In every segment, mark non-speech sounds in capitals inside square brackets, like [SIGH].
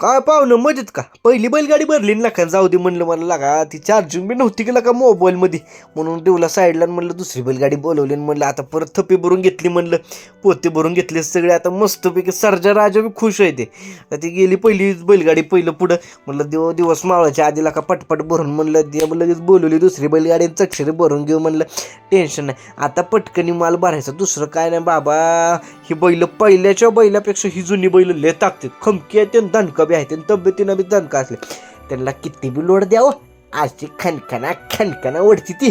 काय पाहुणं मजेत का? पहिली बैलगाडी भरली ना का जाऊ दे म्हणलं मला लागा. ती चार्जिंग बी नव्हती की का मोबाईलमध्ये म्हणून देवला साईडला म्हणलं दुसरी बैलगाडी बोलवली म्हणलं आता परत थप्पी भरून घेतली म्हणलं. पोते भरून घेतले सगळे आता मस्तपैकी सरजा राजा बी खुश आहे ते. ती गेली पहिली बैलगाडी पहिलं पुढं. म्हणलं देव दिवस मावळाच्या आधीला का पटपट भरून. म्हणलं दे लगेच बोलवली दुसरी बैलगाडी चक्षरी भरून घेऊ. म्हणलं टेन्शन नाही. आता पटकनी माल भरायचा. दुसरं काय नाही बाबा. ही बैल पहिल्याच्या बैलापेक्षा ही जुनी बैल लय ताकते खमकी आहे ते दणका बी आहे त्यांनी तब्येतीनं बी दणका असले. त्यांना किती बी लोड द्यावं? आजची खणखणा खणखणा ओढती ती.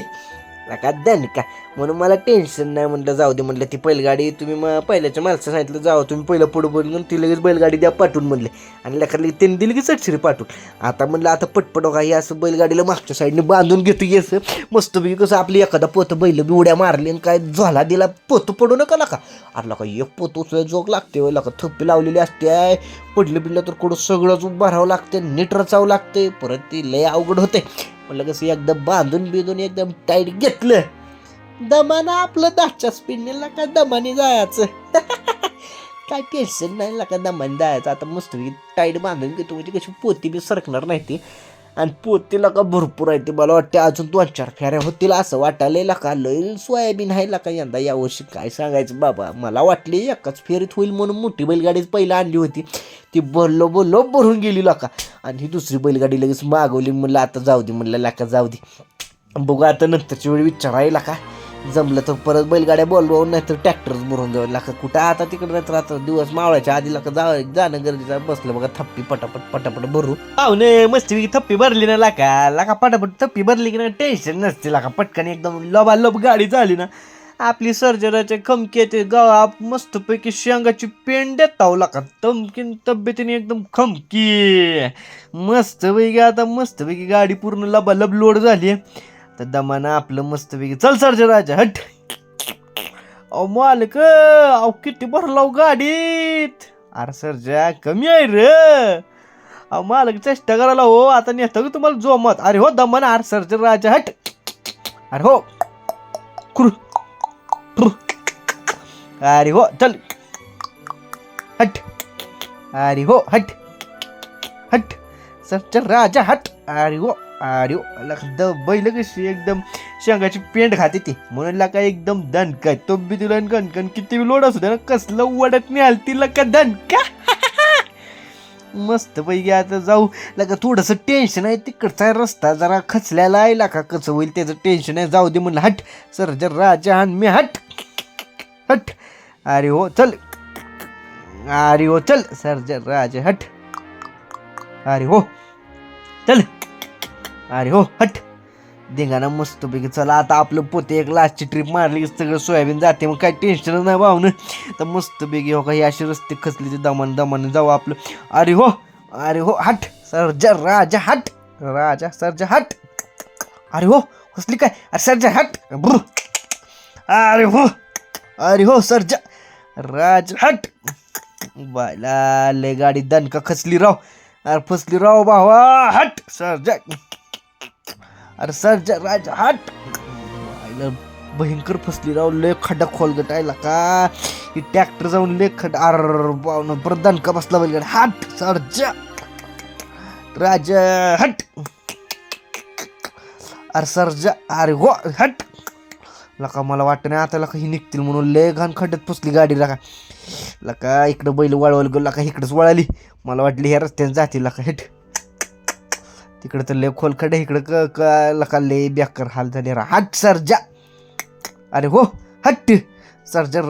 नका दणका म्हणून मला टेन्शन नाही म्हटलं जाऊ दे म्हटलं ती बैलगाडी तुम्ही मग पहिल्याच्या माणसं सांगितलं जाऊ तुम्ही पहिलं पुढं बोलून ती लगेच बैलगाडी द्या पाठवून म्हणले. आणि लेखाला त्यांनी दिली की चटशिरी पाठवून. आता म्हणलं आता पटपटो का हे असं बैलगाडीला मागच्या साईडने बांधून घेतो येस मस्तपैकी कसं आपली एखादा पोतं बैल बी उड्या मारली आणि काय झाला दिला पोतं पडू नका नका. अरे लका एक पोतं उचलाय जोग लागते वय थप्पी लावलेली असते आहे पडलं बिडलं तर कुठं सगळंच भरावं लागते नीट रचावं लागते परत ती लय अवघड होते म्हणलं कसं एकदम बांधून बिधून एकदम टाईट घेतलं. दमानं आपलं दाच्या स्पिनला का दमाने जायचं. काय टेन्शन नाही ला का दमाने जायचं. आता मस्त टाईट बांधून घेतो. म्हणजे कशी पोती बी सरकणार नाही ती. आणि पोतीला का भरपूर आहे ते मला वाटते अजून दोन चार फेऱ्या होतील असं वाटायला का लई सोयाबीन आहे का यंदा यावर्षी काय सांगायचं बाबा? मला वाटले एकाच फेरीत होईल म्हणून मोठी बैलगाडीच पहिला आणली होती. ती बोललो बोललो भरून गेली लाका. आणि ही दुसरी बैलगाडी लगेच मागवली. म्हणलं आता जाऊ दे म्हणलं लाका जाऊ दे. बघू आता नंतरच्या वेळी विचारायला का जमलं तर परत बैलगाड्या बोलवून नाहीतर ट्रॅक्टरच भरून जाऊ लाका कुठं आता तिकडे नाहीतर आता दिवस मावळायच्या आधी लाका जा जाणं गरजेचं आहे. बसलं बघा थप्पी पटापट पटापट भरू. पाहुणे मस्ती थप्पी भरली ना लाका? लाका पटापट थप्पी भरली की ना टेन्शन नसते लाका. पटकन एकदम लबा गाडी झाली ना. आपली सर्जराचे खमके ते गाव मस्तपैकी शेंगाची पेंड देताव लाका. तमकीन तब्येतीने एकदम खमकी. मस्तपैकी आता मस्तपैकी गाडी पूर्ण लबालब लोड झाली तर दमानं आपलं मस्तपैकी. चल सर्जर राजा हट. अहो मालक अहो किती भरलाव गाडीत. अरे सरजा कमी आहे रे. अहो मालक चेष्टा करायला हो. आता नेतं का तुम्हाला जोमत? अरे हो दमन. अरे सरजे राजा हट. अरे हो. क्रू. अरे हो चल. हट. अरे हो हट. हट. सर्जर राजा हट. अरे हो. अरे हो द बैल कशी एकदम शेंगाची पेंट खाते ती. म्हणून का एकदम दणका तो बी तिला कणकण किती बी लोड असू दे ना कसलं वडत नाही तिला का दणका. [LAUGHS] मस्त पैकी आता जाऊ. लका थोडंसं टेन्शन आहे तिकडचा रस्ता जरा खचल्याला आहे लाका कसं होईल त्याचं टेन्शन आहे. जाऊ दे म्हणलं हट सर जर राजा हान मी हट. हट. अरे हो चल. अरे हो चल सर जर राजा हट. अरे हो चल. अरे हो हट. धिंगाणा मस्तपैकी चला. आता आपलं पोते एक लास्टची ट्रिप मारली की सगळं सोयाबीन जाते मग काय टेन्शन नाही भावनं तर मस्तपैकी हो काही असे रस्ते खचले ते दमान दमन जाऊ आपलं. अरे हो अरे हो हट. सरजा राजा हट. राजा सरजा हट. अरे हो हसली काय? अरे सरजा हट. ब्र. अरे हो अरे हो सरजा राज हट. बायला लय गाडी दणका खचली राव. अरे फसली राव भावा हट सरजा. अरे सरजा राजा हट! बायला भयंकर फसली राव लय खड्डा खोलगट आयला का? ही ट्रॅक्टर जाऊन लय खड अर बावन परत दणका बसला बैलगड हट सरजा राजा हट! अरे सरजा अरे हो हट! लका मला वाटतं नाही आता लका ही निघतील म्हणून लय घाण खड्ड्यात फसली गाडी लका. लका इकडं बैल वळवलं गेलो लका इकडंच वळाली. मला वाटली ह्या रस्त्याने जातील लका हेट! तिकडं तर लय खोलखडे इकडं क क- लका लय बेकर हाल झाले रा. हट सरजा. अरे हो हट. सरजा.